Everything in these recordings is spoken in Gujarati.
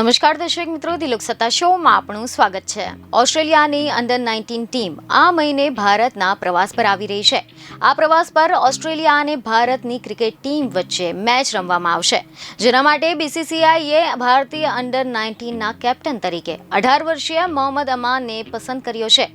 નમસ્કાર દર્શક મિત્રો, દિલોક સત્તા શોમાં આપણું સ્વાગત છે. ઓસ્ટ્રેલિયાની અંડર નાઇન્ટીન ટીમ આ મહિને ભારતના પ્રવાસ પર આવી રહી છે. આ પ્રવાસ પર ઓસ્ટ્રેલિયા અને ભારતની ક્રિકેટ ટીમ વચ્ચે મેચ રમવામાં આવશે. જેના માટે બીસીસીઆઈએ ભારતીય અંડર નાઇન્ટીનના કેપ્ટન તરીકે અઢાર વર્ષીય મોહમ્મદ અમાનને પસંદ કર્યો છે.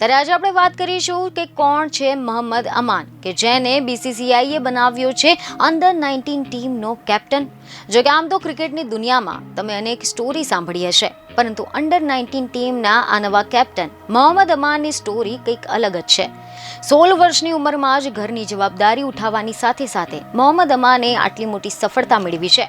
ત્યારે આજે આપણે વાત કરીશું કે કોણ છે મોહમ્મદ અમાન, કે જેને બીસીસીઆઈએ બનાવ્યો છે અંડર નાઇન્ટીન ટીમનો કેપ્ટન જો કે આમ તો ક્રિકેટની દુનિયામાં તમે અનેક સ્ટોરી સાંભળી હશે, પરંતુ અંડર નાઇન્ટીન ટીમના આ નવા કેપ્ટન મોહમ્મદ અમાનની સ્ટોરી કંઈક અલગ જ છે. સોળ વર્ષની ઉંમરમાં જ ઘરની જવાબદારી ઉઠાવવાની સાથે સાથે મોહમ્મદ અમાને આટલી મોટી સફળતા મેળવી છે.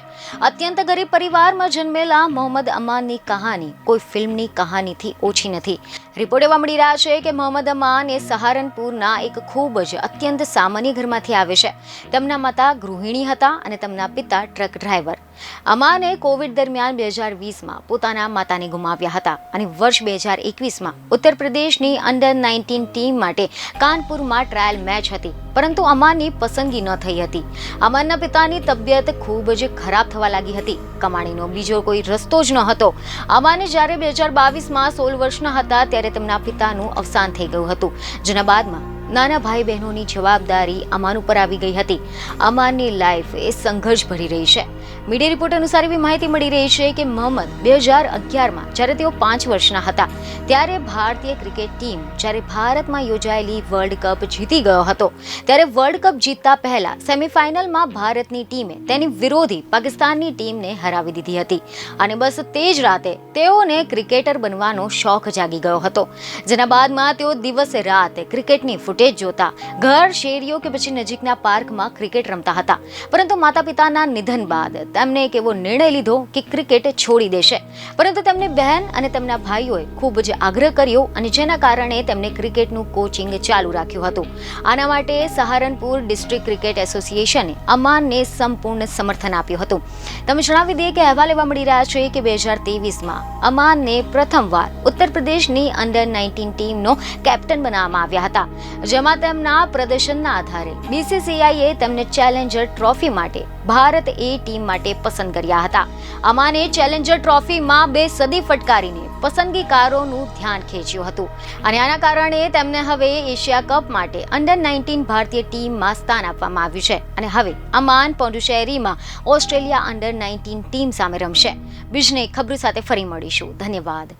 અત્યંત ગરીબ પરિવારમાં જન્મેલા મોહમ્મદ અમાનની કહાની કોઈ ફિલ્મની કહાનીથી ઓછી નથી. રિપોર્ટ એવા મળી રહ્યા છે કે મોહમ્મદ અમાન એ સહારનપુરના એક ખૂબ જ અત્યંત સામાન્ય ઘરમાંથી આવે છે. તેમના માતા ગૃહિણી હતા અને તેમના પિતા ટ્રક ડ્રાઈવર. અમાને કોવિડ દરમિયાન બે હજાર વીસમાં પોતાના માતાને ગુમાવ્યા હતા અને વર્ષ બે હજાર એકવીસમાં ઉત્તર પ્રદેશની અંડર નાઇન્ટીન ટીમ માટે કાનપુરમાં ટ્રાયલ મેચ હતી. પરંતુ અમાનની પસંદગી ન થઈ હતી. અમાનના પિતાની તબિયત ખૂબ જ ખરાબ થવા લાગી હતી. કમાણીનો બીજો કોઈ રસ્તો જ ન હતો અમાને જ્યારે બે હજાર બાવીસમાં સોળ વર્ષના હતા ત્યારે તેમના પિતાનું અવસાન થઈ ગયું હતું. જેના બાદમાં નાના ભાઈ બહેનોની જવાબદારી અમાન ઉપર આવી ગઈ હતી. અમાનની લાઈફ એ સંઘર્ષ ભરી રહી છે. મીડિયા રિપોર્ટ અનુસાર એવી માહિતી મળી રહી છે કે મોહમ્મદ બે હજાર અગિયારમાં, જ્યારે તેઓ પાંચ વર્ષના હતા, ત્યારે ભારતીય ક્રિકેટ ટીમ જ્યારે ભારતમાં યોજાયેલી વર્લ્ડ કપ જીતી ગયો હતો. ત્યારે વર્લ્ડ કપ જીતતા પહેલા સેમિફાઇનલમાં ભારતની ટીમે તેની વિરોધી પાકિસ્તાનની ટીમને હરાવી દીધી હતી. અને બસ તે જ રાતે તેઓને ક્રિકેટર બનવાનો શોખ જાગી ગયો હતો. જેના બાદમાં તેઓ દિવસે રાત ક્રિકેટની ફૂટેજ જોતા ઘર, શેરીઓ કે પછી નજીકના પાર્કમાં ક્રિકેટ રમતા હતા. પરંતુ માતા પિતાના નિધન બાદ તેમને એક એવો નિર્ણય લીધો કે ક્રિકેટ છોડી દેશે. પરંતુ તેમની બહેન અને તેમના ભાઈઓએ ખૂબ જ આગ્રહ કર્યો અને જેના કારણે તેમણે ક્રિકેટનું કોચિંગ ચાલુ રાખ્યું હતું. આના માટે સહારનપુર ડિસ્ટ્રિક્ટ ક્રિકેટ એસોસિએશને અમાનને સંપૂર્ણ સમર્થન આપ્યું હતું. તમે જણાવી દઈએ કે અહેવાલ એવા મળી રહ્યા છે કે બે હજાર તેવીસમાં અમાનને પ્રથમવાર ઉત્તર પ્રદેશની અંડર નાઇન્ટીન ટીમનો કેપ્ટન બનાવવામાં આવ્યા હતા. જેમાં તેમના પ્રદર્શનના આધારે બીસીસીઆઈએ તેમને ચેલેન્જર ટ્રોફી માટે ભારત એ ટીમ માટે પસંદ કર્યા હતા. અમાને ચેલેન્જર ટ્રોફીમાં બે સદી ફટકારીને પસંદગીકારોનું ધ્યાન ખેંચ્યું હતું. અને આના કારણે તેમને હવે એશિયા કપ માટે અંડર નાઇન્ટીન ભારતીય ટીમમાં સ્થાન આપવામાં આવ્યું છે. અને હવે અમાન પોન્ડુચેરીમાં ઓસ્ટ્રેલિયા અંડર નાઇન્ટીન ટીમ સામે રમશે. બીજને ખબરો સાથે ફરી મળીશું. ધન્યવાદ.